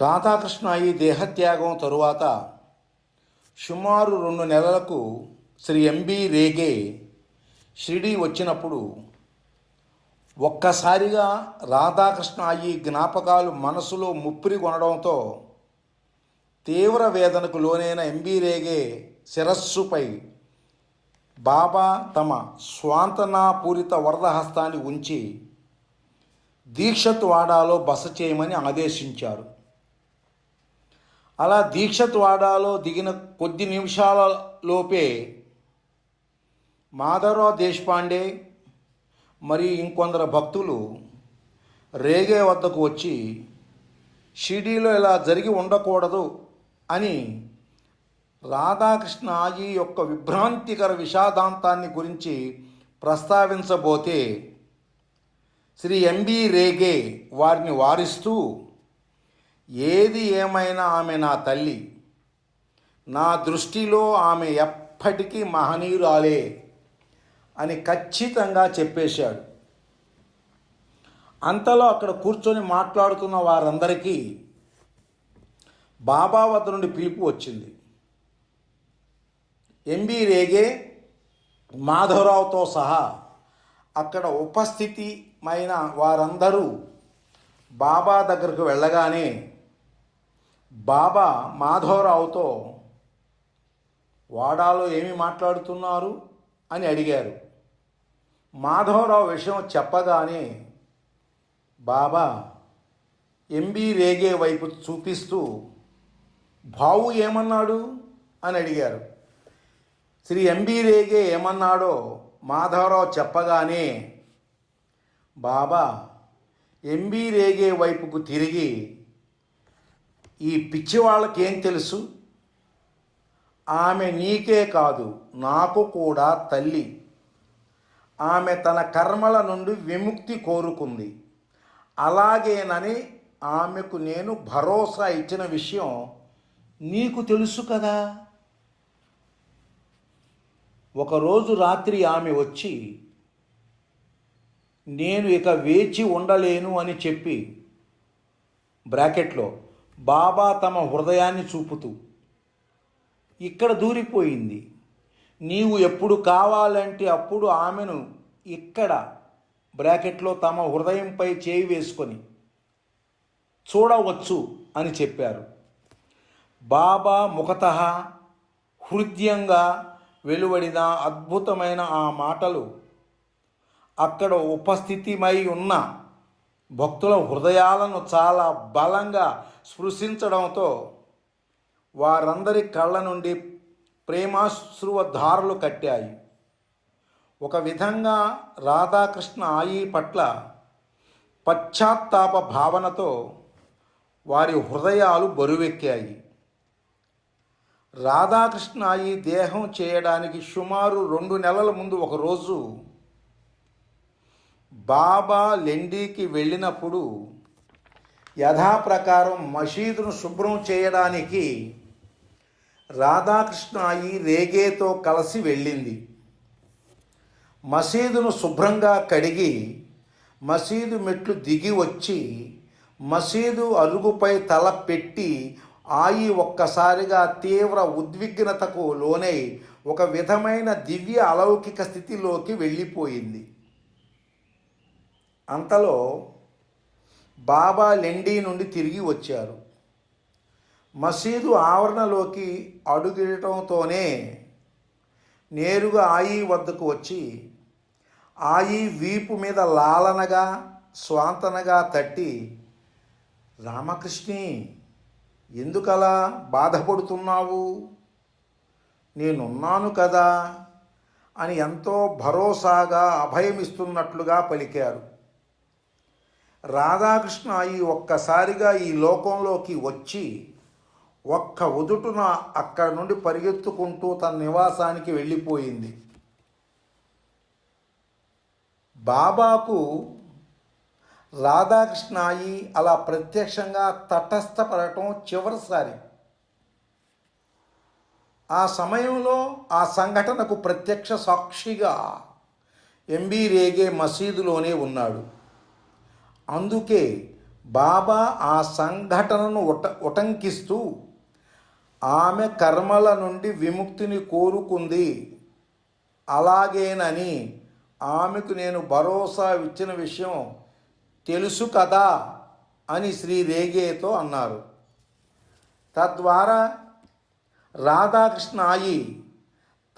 రాధాకృష్ణ ఈ దేహత్యాగం తరువాత సుమారు రెండు నెలలకు శ్రీ ఎంబి రేగే షిరిడి వచ్చినప్పుడు ఒక్కసారిగా రాధాకృష్ణ ఈ జ్ఞాపకాలు మనసులో ముప్పిరి కొనడంతో తీవ్ర వేదనకు లోనైన ఎంబి రేగే శిరస్సుపై బాబా తమ స్వాంతనాపూరిత వరదహస్తాన్ని ఉంచి దీక్షత్ వాడాలో బస చేయమని ఆదేశించారు. అలా దీక్షద్వాడాలో దిగిన కొద్ది నిమిషాల లోపే మాధవరావు దేశపాండే మరియు ఇంకొందరు భక్తులు రేగే వద్దకు వచ్చి షిరిడీలో ఇలా జరిగి ఉండకూడదు అని రాధాకృష్ణ ఆజీ యొక్క విభ్రాంతికర విషాదాంతాన్ని గురించి ప్రస్తావించబోతే శ్రీ ఎంబి రేగే వారిని వారిస్తూ ఏది ఏమైనా ఆమె నా తల్లి. నా దృష్టిలో ఆమె ఎప్పటికీ మహనీయురాలే అని ఖచ్చితంగా చెప్పేశాడు. అంతలో అక్కడ కూర్చొని మాట్లాడుతున్న వారందరికీ బాబా వద్ద నుండి పిలుపు వచ్చింది. ఎంబి రేగే మాధవరావుతో సహా అక్కడ ఉపస్థితిమైన వారందరూ బాబా దగ్గరకు వెళ్ళగానే బాబా మాధవరావుతో వాడాలో ఏమి మాట్లాడుతున్నారు అని అడిగారు. మాధవరావు విషయం చెప్పగానే బాబా ఎంబీ రేగే వైపు చూపిస్తూ బావు ఏమన్నాడు? అని అడిగారు. శ్రీ ఎంబీ రేగే ఏమన్నాడో మాధవరావు చెప్పగానే బాబా ఎంబీ రేగే వైపుకు తిరిగి ఈ పిచ్చి వాళ్ళకేం తెలుసు? ఆమె నీకే కాదు నాకు కూడా తల్లి. ఆమె తన కర్మల నుండి విముక్తి కోరుకుంది. అలాగేనని ఆమెకు నేను భరోసా ఇచ్చిన విషయం నీకు తెలుసు కదా? ఒకరోజు రాత్రి ఆమె వచ్చి నేను ఇక వేచి ఉండలేను అని చెప్పి బ్రాకెట్లో బాబా తమ హృదయాన్ని చూపుతూ ఇక్కడ దూరిపోయింది. నీవు ఎప్పుడు కావాలంటే అప్పుడు ఆమెను ఇక్కడ బ్రాకెట్లో తమ హృదయంపై చేయి వేసుకొని చూడవచ్చు అని చెప్పారు. బాబా ముఖత హృదయంగా వెలువడిన అద్భుతమైన ఆ మాటలు అక్కడ ఉపస్థితిమై ఉన్న భక్తుల హృదయాలను చాలా బలంగా స్పృశించడంతో వారందరి కళ్ళ నుండి ప్రేమాశ్రువ ధారలు కట్టాయి. ఒక విధంగా రాధాకృష్ణ ఆయి పట్ల పశ్చాత్తాప భావనతో వారి హృదయాలు బరువెక్కాయి. రాధాకృష్ణ ఆయి దేహం చేయడానికి సుమారు రెండు నెలల ముందు ఒకరోజు బాబా లెండీకి వెళ్ళినప్పుడు యథాప్రకారం మసీదును శుభ్రం చేయడానికి రాధాకృష్ణాయి రేగేతో కలిసి వెళ్ళింది. మసీదును శుభ్రంగా కడిగి మసీదు మెట్లు దిగి వచ్చి మసీదు అరుగుపై తల పెట్టి ఆయి ఒక్కసారిగా తీవ్ర ఉద్విగ్నతకు లోనై ఒక విధమైన దివ్య అలౌకిక స్థితిలోకి వెళ్ళిపోయింది. అంతలో బాబా లెండి నుండి తిరిగి వచ్చారు. మసీదు ఆవరణలోకి అడుగిడటంతోనే నేరుగా ఆయి వద్దకు వచ్చి ఆయి వీపు మీద లాలనగా స్వాంతనగా తట్టి రామకృష్ణి ఎందుకలా బాధపడుతున్నావు? నేనున్నాను కదా అని ఎంతో భరోసాగా అభయమిస్తున్నట్లుగా పలికారు. రాధాకృష్ణ ఈ ఒక్కసారిగా ఈ లోకంలోకి వచ్చి ఒక్క ఉదుటున అక్కడ నుండి పరిగెత్తుకుంటూ తన నివాసానికి వెళ్ళిపోయింది. బాబాకు రాధాకృష్ణాయి అలా ప్రత్యక్షంగా తటస్థపడటం చివరిసారి. ఆ సమయంలో ఆ సంఘటనకు ప్రత్యక్ష సాక్షిగా ఎంబీ రేగే మసీదులోనే ఉన్నాడు. అందుకే బాబా ఆ సంఘటనను ఉట ఉటంకిస్తూ ఆమె కర్మల నుండి విముక్తిని కోరుకుంది. అలాగేనని ఆమెకు నేను భరోసా ఇచ్చిన విషయం తెలుసు కదా అని శ్రీ రేగేతో అన్నారు. తద్వారా రాధాకృష్ణ ఆయి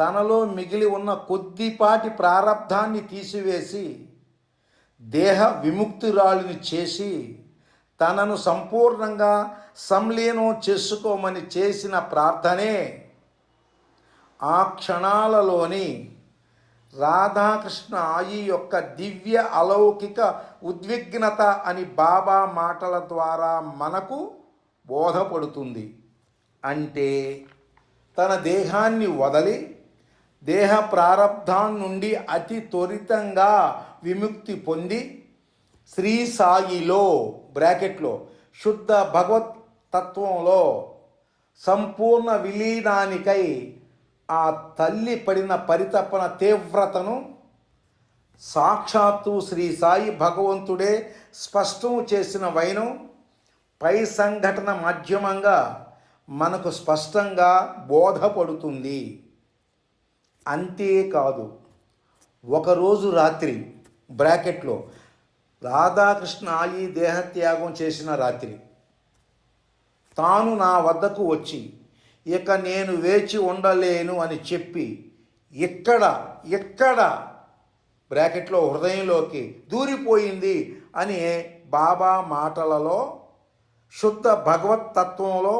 తనలో మిగిలి ఉన్న కొద్దిపాటి ప్రారంధాన్ని తీసివేసి దేహ విముక్తురాలిని చేసి తనను సంపూర్ణంగా సంలీనం చేసుకోమని చేసిన ప్రార్థనే. ఆ క్షణాలలోని రాధాకృష్ణ ఆయి యొక్క దివ్య అలౌకిక ఉద్విగ్నత అని బాబా మాటల ద్వారా మనకు బోధపడుతుంది. అంటే తన దేహాన్ని వదలి దేహ ప్రారంధాన్ నుండి అతి త్వరితంగా విముక్తి పొంది శ్రీ సాయిలో బ్రాకెట్లో శుద్ధ భగవత్ తత్వంలో సంపూర్ణ విలీనానికై ఆ తల్లి పడిన పరితపన తీవ్రతను సాక్షాత్తు శ్రీ సాయి భగవంతుడే స్పష్టం చేసిన వైనం పై సంఘటన మాధ్యమంగా మనకు స్పష్టంగా బోధపడుతుంది. అంతేకాదు ఒకరోజు రాత్రి బ్రాకెట్లో రాధాకృష్ణ ఆయి దేహత్యాగం చేసిన రాత్రి తాను నా వద్దకు వచ్చి ఇక నేను వేచి ఉండలేను అని చెప్పి ఇక్కడ ఎక్కడ బ్రాకెట్లో హృదయంలోకి దూరిపోయింది అని బాబా మాటలలో శుద్ధ భగవత్ తత్వంలో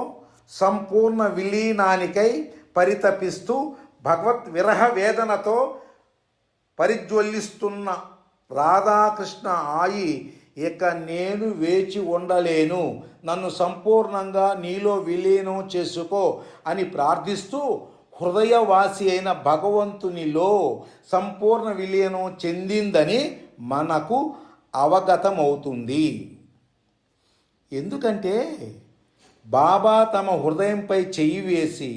సంపూర్ణ విలీనానికై పరితపిస్తూ భగవత్ విరహ వేదనతో పరిజ్వలిస్తున్న రాధాకృష్ణ ఆయి ఇక నేను వేచి ఉండలేను. నన్ను సంపూర్ణంగా నీలో విలీనం చేసుకో అని ప్రార్థిస్తూ హృదయవాసి అయిన భగవంతునిలో సంపూర్ణ విలీనం చెందిందని మనకు అవగతమవుతుంది. ఎందుకంటే బాబా తమ హృదయంపై చెయ్యి వేసి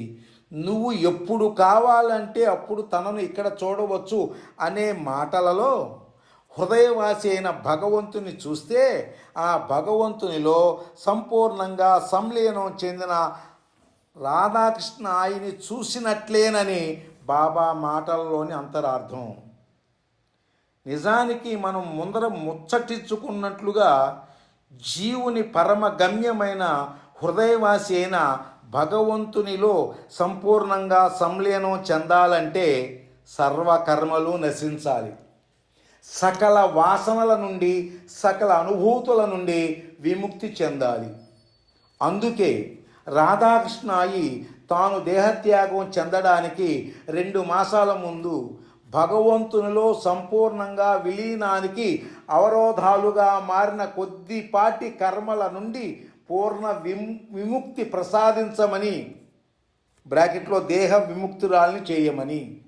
నువ్వు ఎప్పుడు కావాలంటే అప్పుడు తనను ఇక్కడ చూడవచ్చు అనే మాటలలో హృదయవాసి అయిన భగవంతుని చూస్తే ఆ భగవంతునిలో సంపూర్ణంగా సంలీనం చెందిన రాధాకృష్ణ ఆయన్ని చూసినట్లేనని బాబా మాటలలోని అంతరార్థం. నిజానికి మనం ముందర ముచ్చటించుకున్నట్లుగా జీవుని పరమ గమ్యమైన హృదయవాసి అయిన భగవంతునిలో సంపూర్ణంగా సంలీనం చెందాలంటే సర్వకర్మలు నశించాలి. సకల వాసనల నుండి సకల అనుభూతుల నుండి విముక్తి చెందాలి. అందుకే రాధాకృష్ణాయి తాను దేహత్యాగం చెందడానికి రెండు మాసాల ముందు భగవంతునిలో సంపూర్ణంగా విలీనానికి అవరోధాలుగా మారిన కొద్దిపాటి కర్మల నుండి పూర్ణ విము విముక్తి ప్రసాదించమని బ్రాకెట్లో దేహ విముక్తురాల్ని చేయమని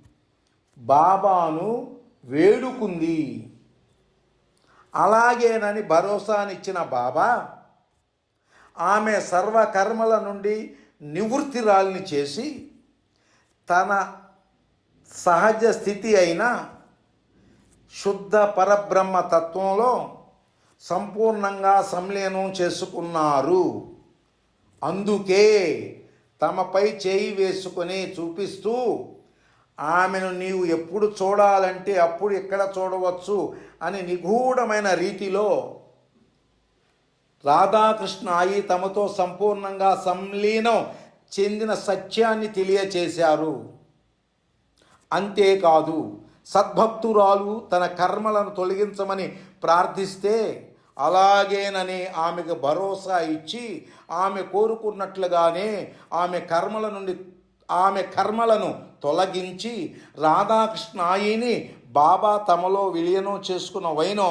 బాబాను వేడుకుంది. అలాగేనని భరోసానిచ్చిన బాబా ఆమె సర్వకర్మల నుండి నివృత్తిరాల్ని చేసి తన సహజ స్థితి అయిన శుద్ధ పరబ్రహ్మ తత్వంలో సంపూర్ణంగా సంలీనం చేసుకున్నారు. అందుకే తమపై చేయి వేసుకొని చూపిస్తూ ఆమెను నీవు ఎప్పుడు చూడాలంటే అప్పుడు ఎక్కడ చూడవచ్చు అని నిగూఢమైన రీతిలో రాధాకృష్ణ అయి తమతో సంపూర్ణంగా సంలీనం చెందిన సత్యాన్ని తెలియచేశారు. అంతేకాదు సద్భక్తురాలు తన కర్మలను తొలగించమని ప్రార్థిస్తే అలాగేనని ఆమెకు భరోసా ఇచ్చి ఆమె కోరుకున్నట్లుగానే ఆమె కర్మల నుండి ఆమె కర్మలను తొలగించి రాధాకృష్ణాయిని బాబా తమలో విలీనం చేసుకున్న వైనో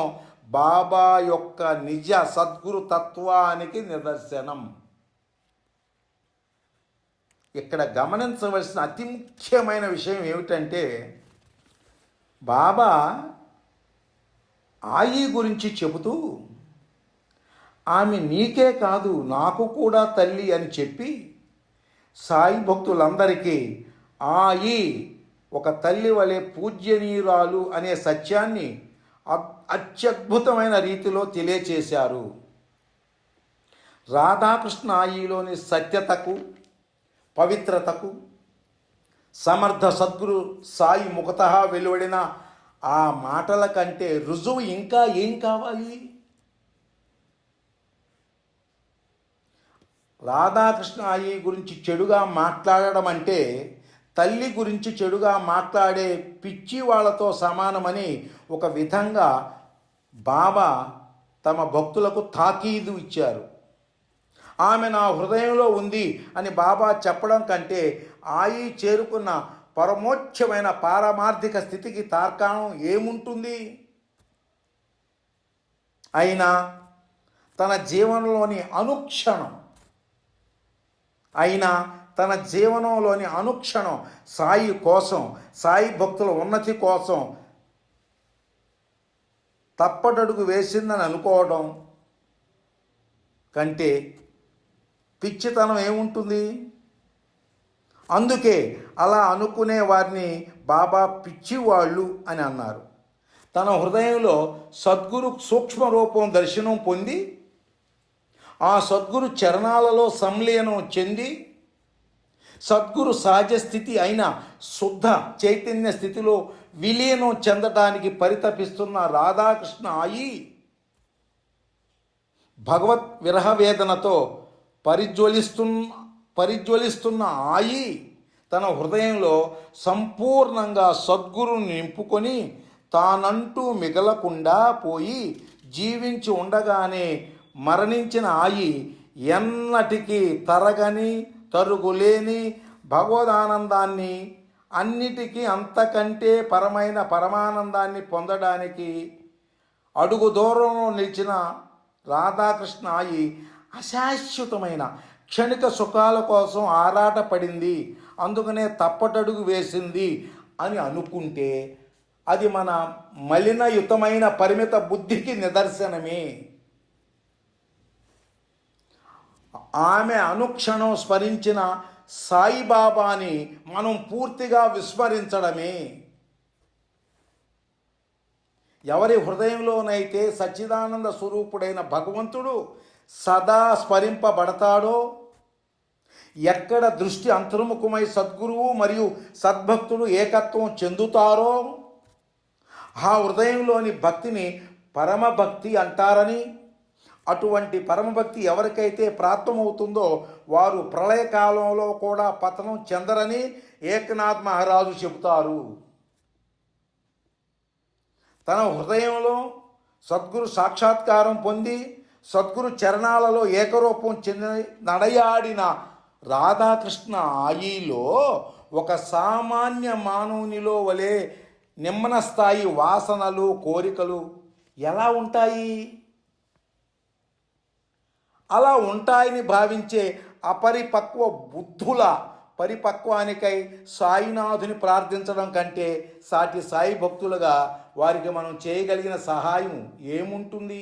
బాబా యొక్క నిజ సద్గురు తత్వానికి నిదర్శనం. ఇక్కడ గమనించవలసిన అతి ముఖ్యమైన విషయం ఏమిటంటే బాబా ఆయి గురించి చెబుతూ ఆమె నీకే కాదు నాకు కూడా తల్లి అని చెప్పి సాయి భక్తులందరికీ ఆయి ఒక తల్లి వలె పూజ్యనీయురాలు అనే సత్యాన్ని అత్యద్భుతమైన రీతిలో తెలియచేశారు. రాధాకృష్ణ ఆయిలోని సత్యతకు పవిత్రతకు సమర్థ సద్గురు సాయి ముఖత వెలువడిన ఆ మాటల కంటే రుజువు ఇంకా ఏం కావాలి? రాధాకృష్ణ ఆయి గురించి చెడుగా మాట్లాడడం అంటే తల్లి గురించి చెడుగా మాట్లాడే పిచ్చి వాళ్ళతో సమానమని ఒక విధంగా బాబా తమ భక్తులకు తాకీదు ఇచ్చారు. ఆమె నా హృదయంలో ఉంది అని బాబా చెప్పడం కంటే ఆయి చేరుకున్న పరమోచ్చమైన పారమార్థిక స్థితికి తార్కాణం ఏముంటుంది? అయినా తన జీవనంలోని అనుక్షణం అయినా తన జీవనంలోని అనుక్షణం సాయి కోసం సాయి భక్తుల ఉన్నతి కోసం తప్పటడుగు వేసిందని అనుకోవడం కంటే పిచ్చితనం ఏముంటుంది? అందుకే అలా అనుకునే వారిని బాబా పిచ్చివాళ్ళు అని అన్నారు. తన హృదయంలో సద్గురు సూక్ష్మ రూపం దర్శనం పొంది ఆ సద్గురు చరణాలలో సంలీనం చెంది సద్గురు సహజ స్థితి అయిన శుద్ధ చైతన్య స్థితిలో విలీనం చెందటానికి పరితపిస్తున్న రాధాకృష్ణ ఆయి భగవత్ విరహవేదనతో పరిజ్వలిస్తున్న పరిజ్వలిస్తున్న ఆయి తన హృదయంలో సంపూర్ణంగా సద్గురుని నింపుకొని తానంటూ మిగలకుండా పోయి జీవించి ఉండగానే మరణించిన ఆయి ఎన్నటికీ తరగని తరుగులేని భగవదానందాన్ని అన్నిటికీ అంతకంటే పరమైన పరమానందాన్ని పొందడానికి అడుగు దూరంలో నిలిచిన రాధాకృష్ణ ఆయి అశాశ్వతమైన క్షణిక సుఖాల కోసం ఆరాటపడింది. అందుకనే తప్పటడుగు వేసింది అని అనుకుంటే అది మన మలినయుతమైన పరిమిత బుద్ధికి నిదర్శనమే. ఆమె అనుక్షణం స్మరించిన సాయిబాబాని మనం పూర్తిగా విస్మరించడమే. ఎవరి హృదయంలోనైతే సచ్చిదానంద స్వరూపుడైన భగవంతుడు సదా స్మరింపబడతాడో ఎక్కడ దృష్టి అంతర్ముఖమై సద్గురువు మరియు సద్భక్తుడు ఏకత్వం చెందుతారో ఆ హృదయంలోని భక్తిని పరమభక్తి అంటారని అటువంటి పరమభక్తి ఎవరికైతే ప్రాప్తమవుతుందో వారు ప్రళయకాలంలో కూడా పతనం చెందరని ఏకనాథ్ మహారాజు చెబుతారు. తన హృదయంలో సద్గురు సాక్షాత్కారం పొంది సద్గురు చరణాలలో ఏకరూపం చెందిన నడయాడిన రాధాకృష్ణ ఆయిలో ఒక సామాన్య మానవునిలో వలె నిమ్మన స్థాయి వాసనలు కోరికలు ఎలా ఉంటాయి? అలా ఉంటాయని భావించే అపరిపక్వ బుద్ధుల పరిపక్వానికై సాయినాథుని ప్రార్థించడం కంటే సాటి సాయి భక్తులుగా వారికి మనం చేయగలిగిన సహాయం ఏముంటుంది?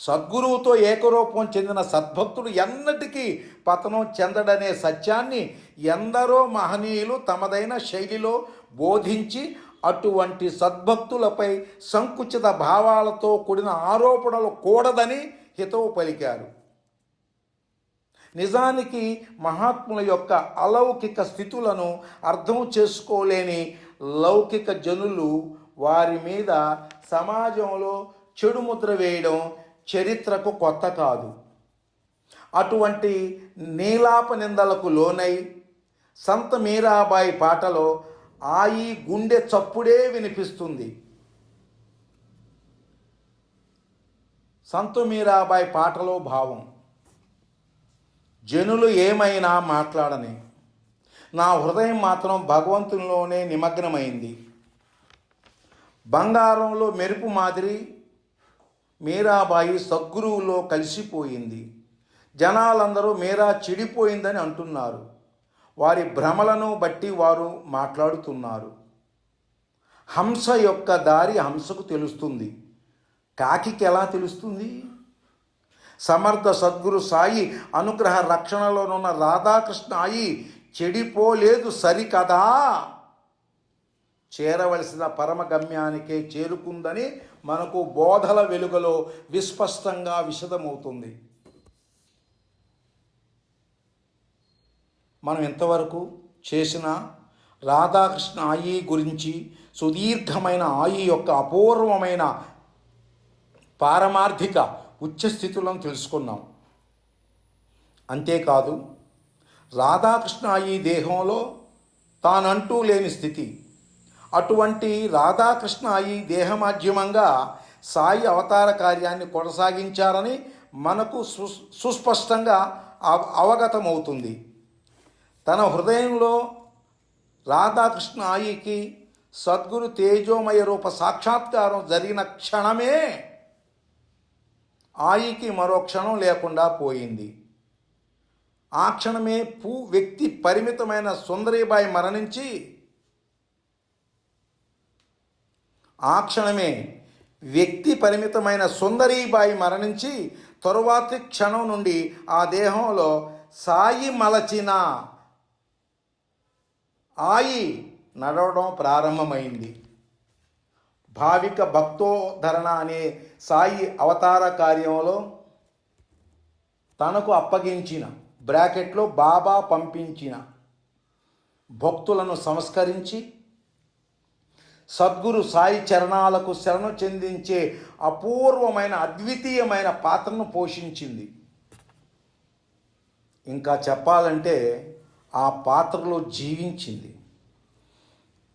సద్గురువుతో ఏకరూపం చెందిన సద్భక్తుడు ఎన్నటికీ పతనం చెందడనే సత్యాన్ని ఎందరో మహనీయులు తమదైన శైలిలో బోధించి అటువంటి సద్భక్తులపై సంకుచిత భావాలతో కూడిన ఆరోపణలు కూడదని హితవు పలికారు. నిజానికి మహాత్ముల యొక్క అలౌకిక స్థితులను అర్థం చేసుకోలేని లౌకిక జనులు వారి మీద సమాజంలో చెడు ముద్ర వేయడం చరిత్రకు కొత్త కాదు. అటువంటి నీలాప నిందలకు లోనై సంత మీరాబాయి పాటలో ఆయి గుండె చప్పుడే వినిపిస్తుంది. సంతు మీరాబాయి పాటలో భావం. జనులు ఏమైనా మాట్లాడని. నా హృదయం మాత్రం భగవంతునిలోనే నిమగ్నమైంది. బంగారంలో మెరుపు మాదిరి మీరాబాయి సద్గురువులో కలిసిపోయింది. జనాలందరూ మీరా చెడిపోయిందని అంటున్నారు. వారి భ్రమలను బట్టి వారు మాట్లాడుతున్నారు. హంస యొక్క దారి హంసకు తెలుస్తుంది. కాకికి ఎలా తెలుస్తుంది? సమర్థ సద్గురు సాయి అనుగ్రహ రక్షణలోనున్న రాధాకృష్ణ అయి చెడిపోలేదు సరికదా? చేరవలసిన పరమ గమ్యానికే చేరుకుందని మనకు బోధల వెలుగులో విస్పష్టంగా విశదమవుతుంది. మనం ఎంతవరకు చేసిన రాధాకృష్ణ ఆయి గురించి సుదీర్ఘమైన ఆయి యొక్క అపూర్వమైన పారమార్థిక ఉచ్చస్థితులను తెలుసుకున్నాం. అంతేకాదు రాధాకృష్ణ ఆయి దేహంలో తానంటూ లేని స్థితి. అటువంటి రాధాకృష్ణ ఈ దేహమాధ్యమంగా సాయి అవతార కార్యాన్ని కొనసాగించారని మనకు సు సుస్పష్టంగా అవగతమవుతుంది. తన హృదయంలో రాధాకృష్ణ ఆయికి సద్గురు తేజోమయ రూప సాక్షాత్కారం జరిగిన క్షణమే ఆయికి మరో క్షణం లేకుండా పోయింది. ఆ క్షణమే పూ వ్యక్తి పరిమితమైన సుందరీబాయి మరణించి ఆ క్షణమే వ్యక్తి పరిమితమైన సుందరీబాయి మరణించి తరువాతి క్షణం నుండి ఆ దేహంలో సాయి మలచిన ఆయి నడవడం ప్రారంభమైంది. భావిక భక్తోధరణ అనే సాయి అవతార కార్యంలో తనకు అప్పగించిన బ్రాకెట్లో బాబా పంపించిన భక్తులను సంస్కరించి సద్గురు సాయి చరణాలకు శరణు చెందించే అపూర్వమైన అద్వితీయమైన పాత్రను పోషించింది. ఇంకా చెప్పాలంటే ఆ పాత్రలో జీవించింది.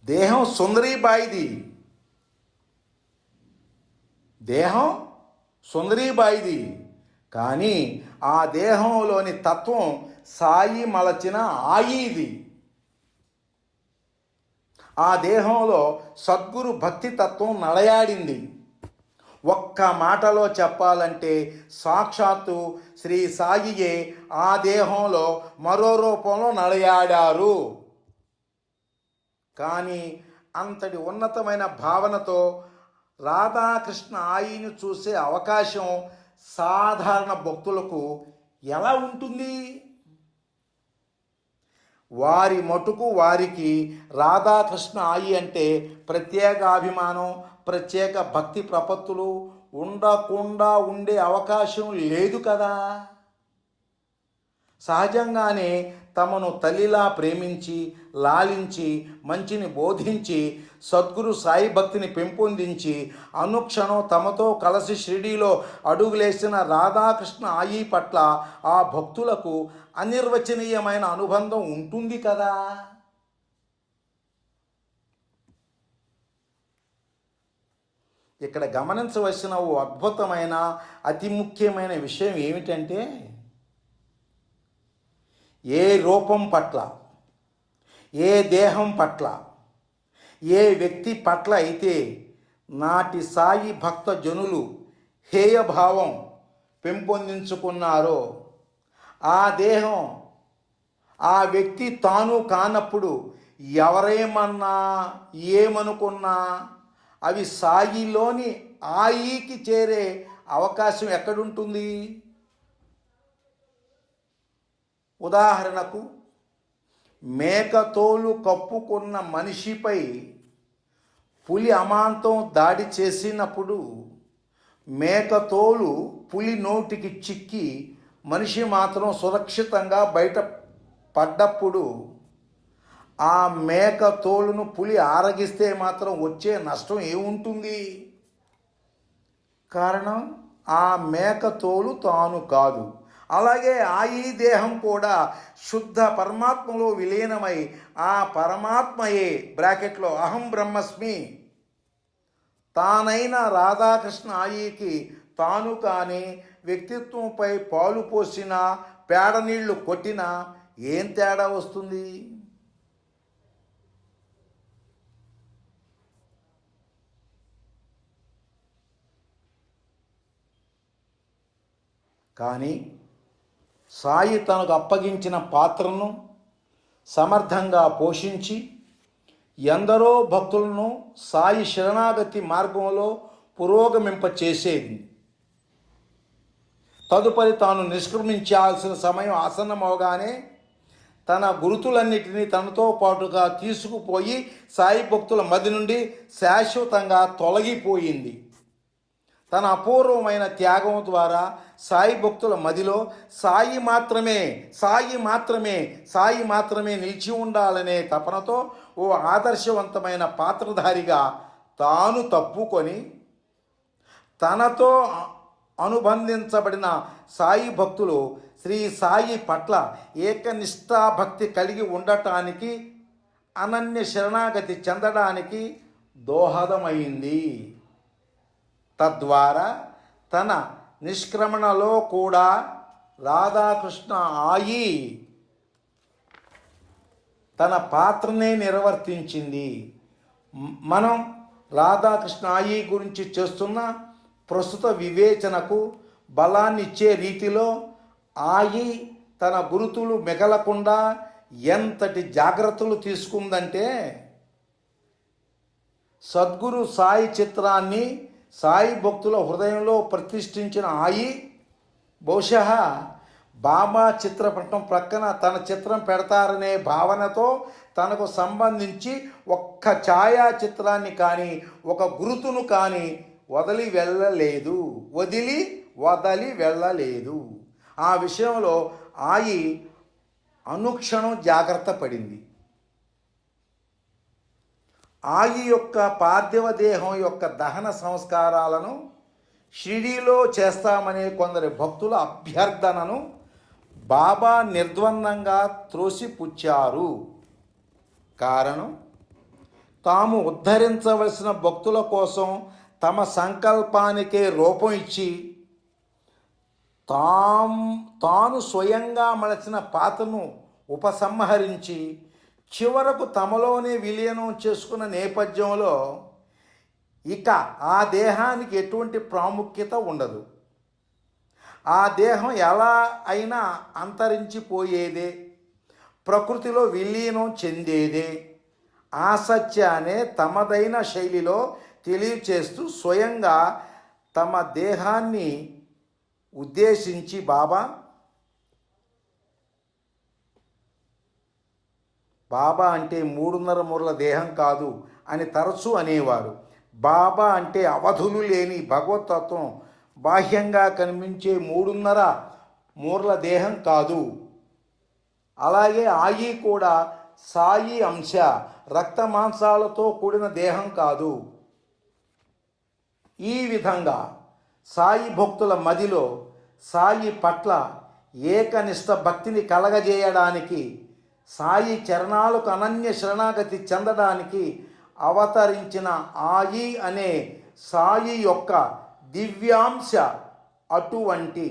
దేహం సుందరీబాయిది. దేహం సుందరీబాయిది. కానీ ఆ దేహంలోని తత్వం సాయి మలచిన ఆయిది. ఆ దేహంలో సద్గురు భక్తి తత్వం నడయాడింది. ఒక్క మాటలో చెప్పాలంటే సాక్షాత్తు శ్రీ సాయియే ఆ దేహంలో మరో రూపంలో నడయాడారు. కానీ అంతటి ఉన్నతమైన భావనతో రాధాకృష్ణ ఆయిని చూసే అవకాశం సాధారణ భక్తులకు ఎలా ఉంటుంది? వారి మటుకు వారికి రాధాకృష్ణ ఆయి అంటే ప్రత్యేక అభిమానం ప్రత్యేక భక్తి ప్రపత్తులు ఉండకుండా ఉండే అవకాశం లేదు కదా. సహజంగానే తమను తల్లిలా ప్రేమించి లాలించి మంచిని బోధించి సద్గురు సాయి భక్తిని పెంపొందించి అనుక్షణం తమతో కలిసి షిరిడీలో అడుగులేసిన రాధాకృష్ణ ఆయి పట్ల ఆ భక్తులకు అనిర్వచనీయమైన అనుబంధం ఉంటుంది కదా. ఇక్కడ గమనించవలసిన ఓ అద్భుతమైన అతి ముఖ్యమైన విషయం ఏమిటంటే ఏ రూపం పట్ల ఏ దేహం పట్ల ఏ వ్యక్తి పట్ల అయితే నాటి సాయి భక్త జనులు హేయభావం పెంపొందించుకున్నారో ఆ దేహం ఆ వ్యక్తి తాను కానప్పుడు ఎవరేమన్నా ఏమనుకున్నా అవి సాయిలోని ఆయికి చేరే అవకాశం ఎక్కడుంటుంది? ఉదాహరణకు మేకతోలు కప్పుకున్న మనిషిపై పులి అమాంతం దాడి చేసినప్పుడు మేకతోలు పులి నోటికి చిక్కి మనిషి మాత్రం సురక్షితంగా బయట పడ్డప్పుడు ఆ మేక తోలును పులి ఆరగిస్తే మాత్రం వచ్చే నష్టం ఏముంటుంది? కారణం ఆ మేక తోలు తాను కాదు. అలాగే ఆ ఈ దేహం కూడా శుద్ధ పరమాత్మలో విలీనమై ఆ పరమాత్మయే బ్రాకెట్లో అహం బ్రహ్మస్మి. తానైన రాధాకృష్ణ ఆయికి తాను కానీ వ్యక్తిత్వంపై పాలు పోసినా పేడ నీళ్ళు కొట్టినా ఏం తేడా వస్తుంది? కానీ సాయి తనకు అప్పగించిన పాత్రను సమర్థంగా పోషించి ఎందరో భక్తులను సాయి శరణాగతి మార్గంలో పురోగమింప చేసేది తదుపరి తాను నిష్క్రమించాల్సిన సమయం ఆసన్నమవగానే తన గురుతులన్నిటినీ తనతో పాటుగా తీసుకుపోయి సాయి భక్తుల మధ్య నుండి శాశ్వతంగా తొలగిపోయింది. తన అపూర్వమైన త్యాగం ద్వారా సాయి భక్తుల మదిలో సాయి మాత్రమే సాయి మాత్రమే సాయి మాత్రమే నిలిచి ఉండాలనే తపనతో ఓ ఆదర్శవంతమైన పాత్రధారిగా తాను తప్పుకొని తనతో అనుబంధించబడిన సాయి భక్తులు శ్రీ సాయి పట్ల ఏకనిష్టా భక్తి కలిగి ఉండటానికి అనన్య శరణాగతి చెందడానికి దోహదమైంది. తద్వారా తన నిష్క్రమణలో కూడా రాధాకృష్ణ ఆయి తన పాత్రనే నిర్వర్తించింది. మనం రాధాకృష్ణ ఆయి గురించి చేస్తున్న ప్రస్తుత వివేచనకు బలాన్నిచ్చే రీతిలో ఆయి తన గురుతులు మిగలకుండా ఎంతటి జాగ్రత్తలు తీసుకుందంటే సద్గురు సాయి చిత్రాన్ని సాయి భక్తుల హృదయంలో ప్రతిష్ఠించిన ఆయి బహుశా బాబా చిత్రపటం ప్రక్కన తన చిత్రం పెడతారనే భావనతో తనకు సంబంధించి ఒక్క ఛాయా చిత్రాన్ని కానీ ఒక గురుతును కానీ వదిలి వెళ్ళలేదు. వదిలి వదలి వెళ్ళలేదు. ఆ విషయంలో ఆయి అనుక్షణం జాగ్రత్త పడింది. ఆయి యొక్క పార్థివ దేహం యొక్క దహన సంస్కారాలను షిరిడీలో చేస్తామనే కొందరి భక్తుల అభ్యర్థనను బాబా నిర్ద్వందంగా త్రోసిపుచ్చారు. కారణం? తాము ఉద్ధరించవలసిన భక్తుల కోసం తమ సంకల్పానికే రూపం ఇచ్చి తాం తాను స్వయంగా మలచిన పాతను ఉపసంహరించి చివరకు తమలోనే విలీనం చేసుకున్న నేపథ్యంలో ఇక ఆ దేహానికి ఎటువంటి ప్రాముఖ్యత ఉండదు. ఆ దేహం ఎలా అయినా అంతరించిపోయేదే ప్రకృతిలో విలీనం చెందేదే. ఆ సత్యాన్ని తమదైన శైలిలో తెలియచేస్తూ స్వయంగా తమ దేహాన్ని ఉద్దేశించి బాబా బాబా అంటే మూడున్నర మూరల దేహం కాదు అని తరచూ అనేవారు. బాబా అంటే అవధులు లేని భగవతత్వం బాహ్యంగా కనిపించే మూడున్నర మూరల దేహం కాదు. అలాగే ఆయి కూడా సాయి అంశ రక్త మాంసాలతో కూడిన దేహం కాదు. ఈ విధంగా సాయి భక్తుల మదిలో సాయి పట్ల ఏకనిష్ట భక్తిని కలగజేయడానికి సాయి చరణాలకు అనన్య శరణాగతి చెందడానికి అవతరించిన ఆయి అనే సాయి యొక్క దివ్యాంశ అటువంటి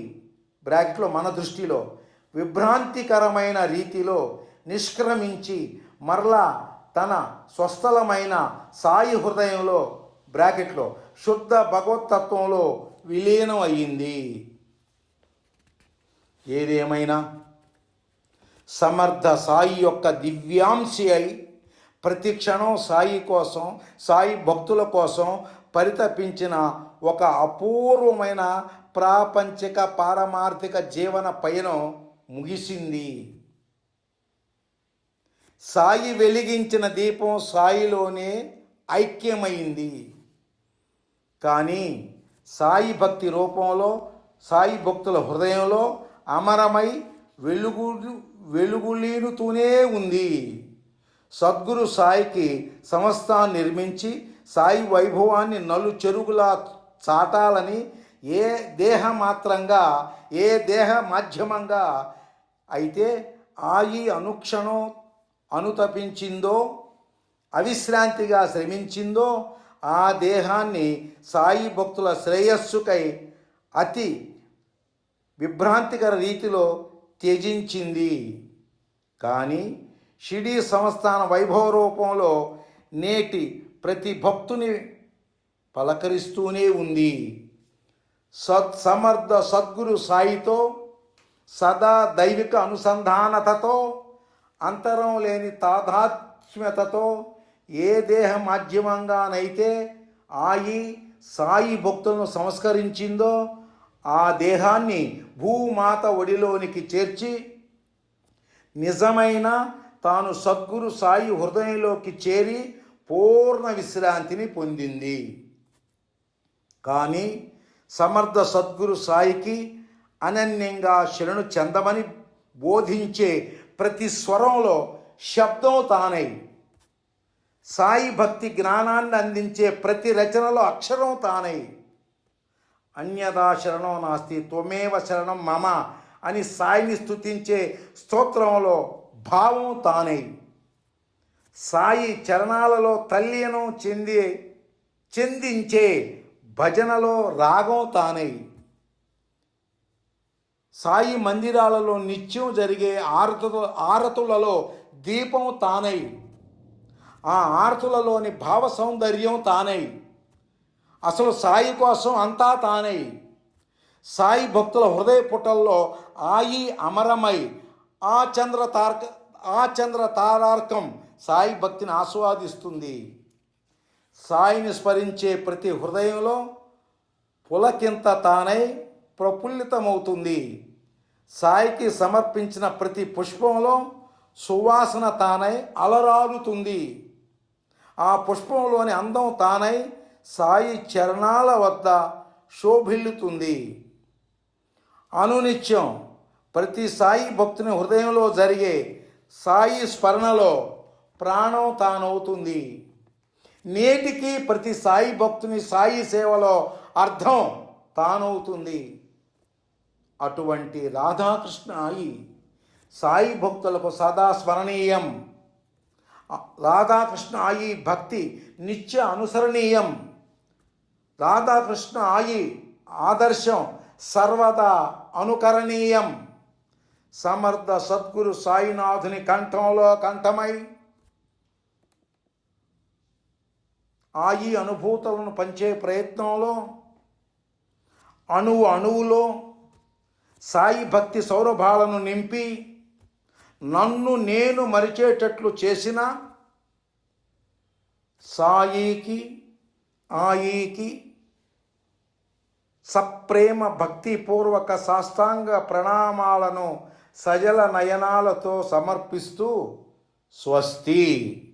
బ్రాకెట్లో మన దృష్టిలో విభ్రాంతికరమైన రీతిలో నిష్క్రమించి మరలా తన స్వస్థలమైన సాయి హృదయంలో బ్రాకెట్లో శుద్ధ భగవతత్వంలో విలీనం అయ్యింది ఏదేమైనా సమర్థ సాయి యొక్క దివ్యాంశి అయి ప్రతి క్షణం సాయి కోసం సాయి భక్తుల కోసం పరితపించిన ఒక అపూర్వమైన ప్రాపంచిక పారమార్థిక జీవన పయనం ముగిసింది. సాయి వెలిగించిన దీపం సాయిలోనే ఐక్యమైంది. కానీ సాయి భక్తి రూపంలో సాయి భక్తుల హృదయంలో అమరమై వెలుగు వెలుగులీనుతూనే ఉంది. సద్గురు సాయికి సంస్థాన్ని నిర్మించి సాయి వైభవాన్ని నలు చెరుగులా చాటాలని ఏ దేహ మాత్రంగా ఏ దేహ మాధ్యమంగా అయితే ఆయి అనుక్షణం అనుతపించిందో అవిశ్రాంతిగా శ్రమించిందో ఆ దేహాన్ని సాయి భక్తుల శ్రేయస్సుకై అతి విభ్రాంతికర రీతిలో త్యజించింది. కానీ షిడీ సంస్థాన వైభవ రూపంలో నేటి ప్రతి భక్తుని పలకరిస్తూనే ఉంది. సత్సమర్థ సద్గురు సాయితో సదా దైవిక అనుసంధానతతో అంతరం లేని తాదాత్మ్యతతో ఏ దేహ మాధ్యమంగానైతే ఆయి సాయి భక్తులను సంస్కరించిందో ఆ దేహాన్ని భూమాత ఒడిలోనికి చేర్చి నిజమైన తాను సద్గురు సాయి హృదయంలోకి చేరి పూర్ణ విశ్రాంతిని పొందింది. కానీ సమర్థ సద్గురు సాయికి అనన్యంగా శరణు చెందమని బోధించే ప్రతి స్వరంలో శబ్దం తానై సాయి భక్తి జ్ఞానాన్ని అందించే ప్రతి రచనలో అక్షరం తానై అన్యదా శరణం నాస్తి త్వమేవ శరణం మమ అని సాయిని స్తుతించే స్తోత్రంలో భావం తానై. సాయి చరణాలలో తల్లియను చెంది చెందించే భజనలో రాగం తానై. సాయి మందిరాలలో నిత్యం జరిగే ఆరతు ఆరతులలో దీపం తానై. ఆ ఆరతులలోని భావ సౌందర్యం తానై. అసలు సాయి కోసం అంతా తానై సాయి భక్తుల హృదయ పుటల్లో ఆయి అమరమై ఆ చంద్ర తారక ఆ చంద్ర తారార్కం సాయి భక్తిని ఆస్వాదిస్తుంది. సాయిని స్మరించే ప్రతి హృదయంలో పులకింత తానై ప్రఫుల్లితమవుతుంది. సాయికి సమర్పించిన ప్రతి పుష్పంలో సువాసన తానై అలరారుతుంది. ఆ పుష్పంలోని అందం తానై సాయి చరణాల వద్ద శోభిల్లుతుంది. అనునిత్యం ప్రతి సాయి భక్తుని హృదయంలో జరిగే సాయి స్మరణలో ప్రాణం తానవుతుంది. నేటికి ప్రతి సాయి భక్తుని సాయి సేవలో అర్థం తానవుతుంది. అటువంటి రాధాకృష్ణ అయి సాయి భక్తులకు సదా స్మరణీయం. రాధాకృష్ణ అయి భక్తి నిత్య అనుసరణీయం. రాధాకృష్ణ ఆయి ఆదర్శం సర్వదా అనుకరణీయం. సమర్థ సద్గురు సాయినాథుని కంఠంలో కంఠమై ఆయి అనుభూతులను పంచే ప్రయత్నంలో అణువు అణువులో సాయి భక్తి సౌరభాలను నింపి నన్ను నేను మరిచేటట్లు చేసిన సాయికి ఆయికి సప్రేమ భక్తిపూర్వక సాష్టాంగ ప్రణామాలను సజల నయనాలతో సమర్పిస్తూ స్వస్తి.